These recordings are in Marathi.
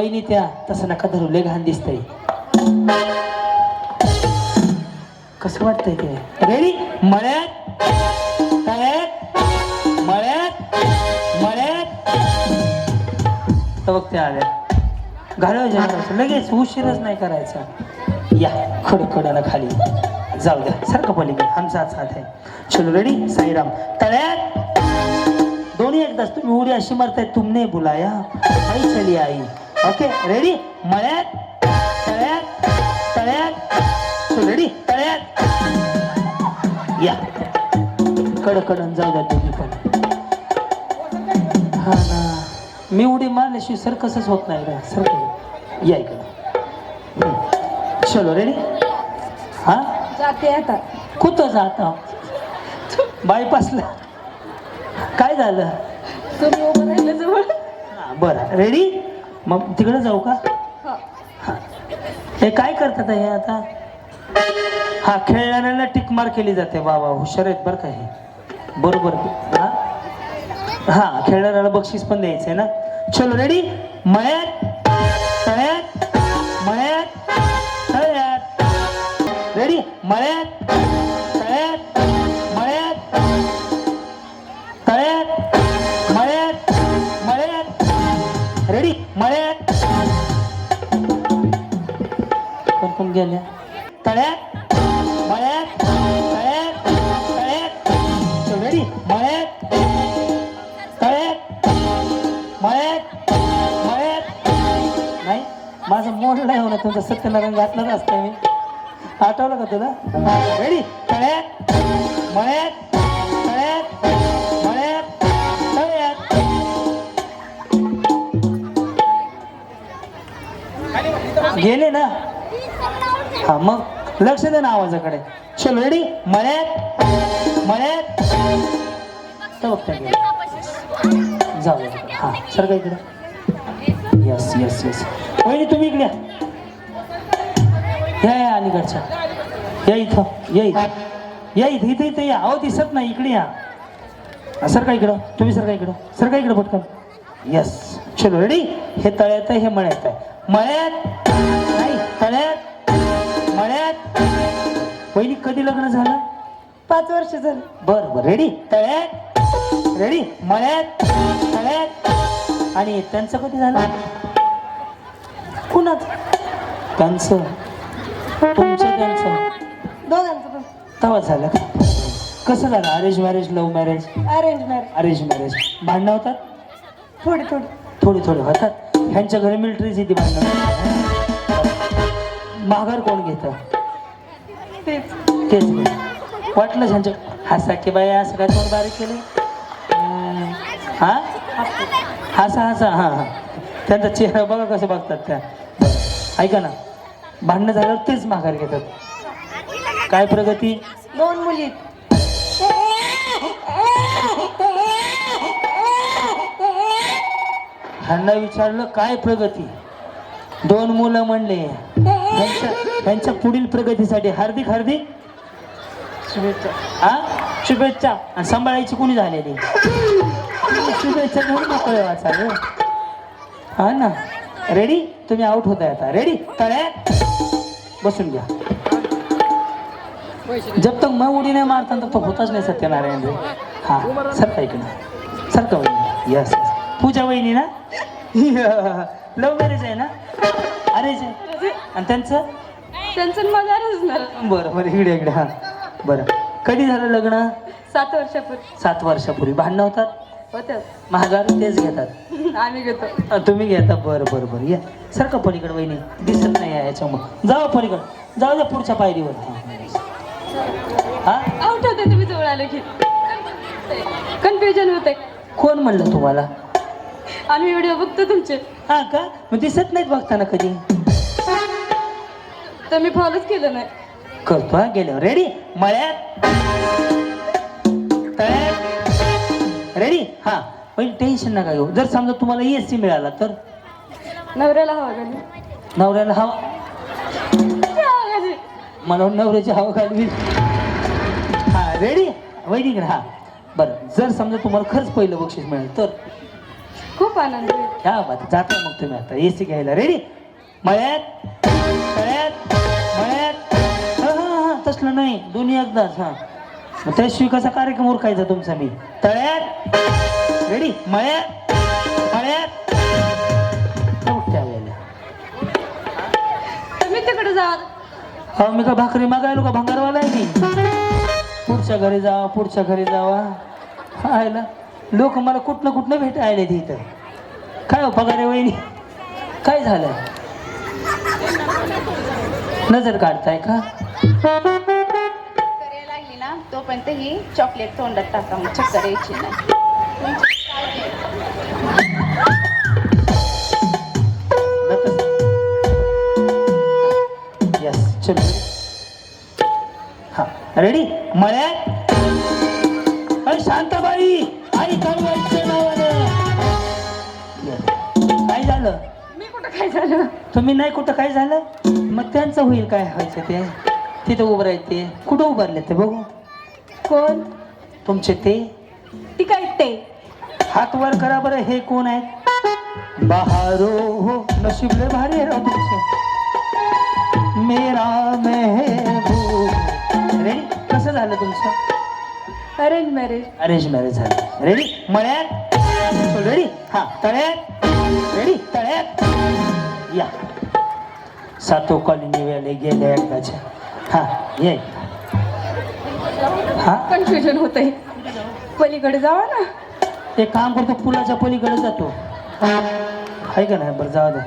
वहिनी त्या तसं नका धरू लय घाण दिसतंय. कसं वाटतंय ते? रेडी मळ्यात? तळ्यात? मळ्यात? मळ्यात? तर बघते ते आल्या. घालवायच्या लगेच उशीरच नाही करायचा. या खडखडाला खाली. जाऊ द्या. सारखं पलीकडे. आमचा साथ साथ है चलो रेडी साईराम. तळ्यात? दोन्ही एकदाच. तुम्ही उडी अशी मारताय तुमने बुलाया. आई चली आई. ओके रेडी मळ्यात तळ्यात तळ्यात रेडी तळ्यात या कडकडन जाऊ द्या तुम्ही पण. हा ना. मी उडी मारल्याशिवाय सर कसंच होत नाही का सर या इकडं. चलो रेडी हा? जाते आता. कुठं जाता? बायपासला काय झालं? तुम्ही उभं राहिलं जवळ. हा, बरं. रेडी मग तिकडे जाऊ का? हा. हा. काय करतात हे आता? हा खेळणाऱ्यांना टिक मार केली जाते. वा वा हुशार आहेत बरं का हे. बरोबर. हा? हा खेळणाऱ्याला बक्षीस पण द्यायचंय ना? चलो रेडी मळ्यात तळ्यात मळ्यात तळ्यात. रेडी मळ्यात गेल्या. तळ्यात मळ्यात तळ्यात तळ्यात रेडी मळ्यात तळ्यात मळ्यात मळ्यात नाही माझं मोड नाही होणार तुमचं सत्यनारायण घातलंच असतं मी. आठवलं का तुला? रेडी तळ्यात मळ्यात तळ्यात मळ्यात तळ्यात गेले ना? हा मग लक्ष दे ना आवाजाकडे. चल रेडी मळ्यात मळ्यात. तर बघता गेलं जाऊ हा सर का इकडे. यस यस यस वहिनी तुम्ही इकडे या. या या अलीकडच्या. या इथं या इथं. या इथं इथं इथं या. अहो दिसत नाही इकडे या. सर का इकडं? तुम्ही सर का इकडं? सर का इकडं पटकन? यस चलो रेडी हे तळ्यात आहे हे मळ्यात आहे. मळ्यात. नाही तळ्यात. मळ्यात वहिनी कधी लग्न झालं? पाच वर्ष झालं. बर बर रेडी तळ्यात. रेडी मळ्यात. तळ्यात. आणि त्यांचं कधी झालं? कुणाच? त्यांचं. तुमचं त्यांचं. दोघांचं पण. तेव्हा झालं का? कसं झालं? Arrange marriage love marriage arrange marriage arrange marriage भांडणं होतात? थोडी थोडी. थोडी थोडी होतात. ह्यांच्या घरी मिलिटरीच येते भांडणं माघार कोण घेतं? तेच. वाटलं ह्यांच्या हसा की बाई असं काय तोंड बारीक केलं. हा? हसा हसा हा हा. त्यांचा चेहरा बघा कसं बघतात त्या. ऐका ना. भांडणं झाल्यावर तेच माघार घेतात. काय प्रगती? दोन मुली. ह्यांना विचारलं काय प्रगती? दोन मुलं म्हणले. त्यांच्या त्यांच्या पुढील प्रगतीसाठी हार्दिक हार्दिक शुभेच्छा. हा शुभेच्छा. आणि सांभाळायची कोणी झालेली? शुभेच्छा घेऊन नको वाचा हा ना. रेडी तुम्ही आउट होताय आता. रेडी तळ्यात बसून घ्या. जब तक मैं उडी नाही मारता तर तो होताच नाही सत्यनारायण रे हा सरका इकडे. सरका वहिनी. यस पूजा वहिनी ना? लव्ह मॅरेज आहे ना? अरेंज आहे आणि त्यांचं? त्यांचं माझं झालं बरं बरं इकडे इकडे हा. बरं. कधी झालं लग्न? सात वर्षापूर्वी. सात वर्षापूर्वी. भांडणं होतात? होत्याच महागार तेच घेतात. आम्ही घेतो. अ, तुम्ही घेता. बरं बरं बरं. या. सारखं पलीकडे वहिनी? दिसत नाही आहे याच्यामुळं. जावा पलीकडं. जाऊ द्या पुढच्या पायरीवर. हा आउट होते तुम्ही जवळ आले की. कन्फ्युजन होते. कोण म्हणलं तुम्हाला? आम्ही व्हिडिओ बघतो तुमचे. हा का? मग दिसत नाहीत बघताना कधी? तर मी फॉलोच केलं नाही. करतो हा गेल्यावर रेडी मळ्यात. तळ्यात. रेडी हा. पण टेन्शन नका घेऊ. जर समजा तुम्हाला एस सी मिळाला तर? नवऱ्याला हवा घाली. नवऱ्याला हवा? हवा घाली. मला नवऱ्याची हवा घालवी. हा रेडी वैदिक हा. बरं. जर समजा तुम्हाला खरंच पहिलं बक्षीस मिळालं तर? खूप आनंद क्या बात जाता मग तुम्ही आता. ए सी घ्यायला. रेडी मळ्यात. मळ्यात हा हा हा तसलं नाही. दोन्ही एकदाच हा. मग त्याशिवाय कसा कार्यक्रम उरकायचा तुमचा मी? तळ्यात. रेडी मळ्यात. मळ्यात त्या वेळेला. तुम्ही तिकडे जा. हा मी का भाकरी मागायलो का? भंगारवाला आहे मी. पुढच्या घरी जावा पुढच्या घरी जावा. आयला लोक मला कुठनं कुठनं भेटायला ते इथं. काय हो पगारे वहिनी? काय झालं? नजर काढताय का? लागली ना तोपर्यंत ही चॉकलेट तोंडात टाका मग चक्कर यायची नाही यस चलो. हा रेडी अरे शांताबाई आई कळवायचं नावानं. Yes. काय झालं? कुठं काय झालं? तुम्ही नाही कुठं काय झालं? मग त्यांचं होईल काय व्हायचं ते? तिथं उभं राहते. कुठं उभारले ते बघू? कोण? तुमचे ते? ती काय ते? हात वर करा बरं हे कोण आहेत? बहारो हो नशीब लय भारी आहे राव तुमचं. मेरा मेहबूब. रेडी कसं झालं तुमचं? अरेंज मॅरेज अरेंज मॅरेज झालं. रेडी मळ्यात? रेडी हा तळ्यात? रेडी तळ्यात या सातो कॉलनी वेळे गेले एकदाच्या हा ये हा कन्फ्युजन होत आहे पलीकडे जावा ना. एक काम करतो पुलाच्या पलीकडे जातो. आहे का नाही? बरं जाऊ दे.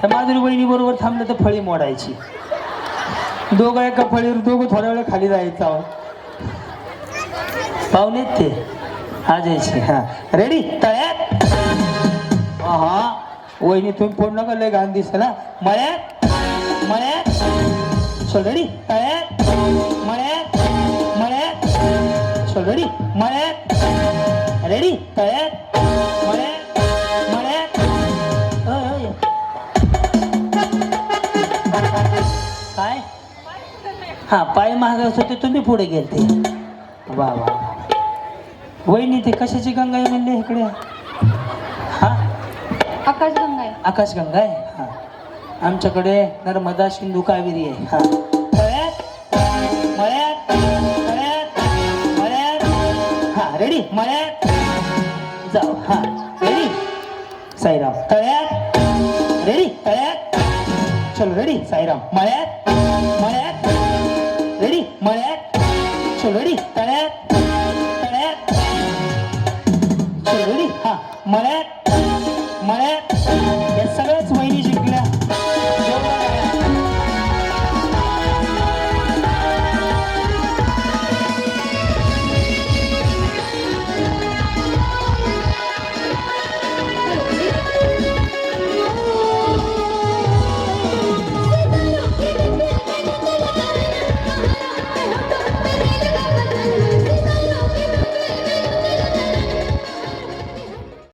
त्या माधुरी बहिणी बरोबर थांबलं तर फळी मोडायची. दोघं एका फळीवर दोघं थोड्या वेळ खाली जायचं आहोत पाहुणेत ते. आज यायचे हा. रेडी तळ्यात. हा वहिनी तुम्ही फोड नका लय घाण दिसेल. हा मळ्यात मळ्यात चल रेडी तळ्यात मळे मळ्यात रेडी तळे रेडी तळ्यात काय? हा पाय महागास होते तुम्ही पुढे गेलते. वा वा वहिनी ते कशाची गंगा आहे म्हणले इकडे? आकाशगंगा आहे. आकाशगंगा आहे? हा. आमच्याकडे नर्मदा सिंधू कावेरी आहे. हा. तळ्यात मळ्यात तळ्यात मळ्यात हा रेडी मळ्यात जाऊ. हा. रेडी साईराम. तळ्यात रेडी तळ्यात चल रेडी साईराम. मळ्यात मळ्यात रेडी मळ्यात चल रेडी तळ्यात तळ्यात चल रेडी हा. मळ्यात मळ्यात या सगळ्याच वहिनीची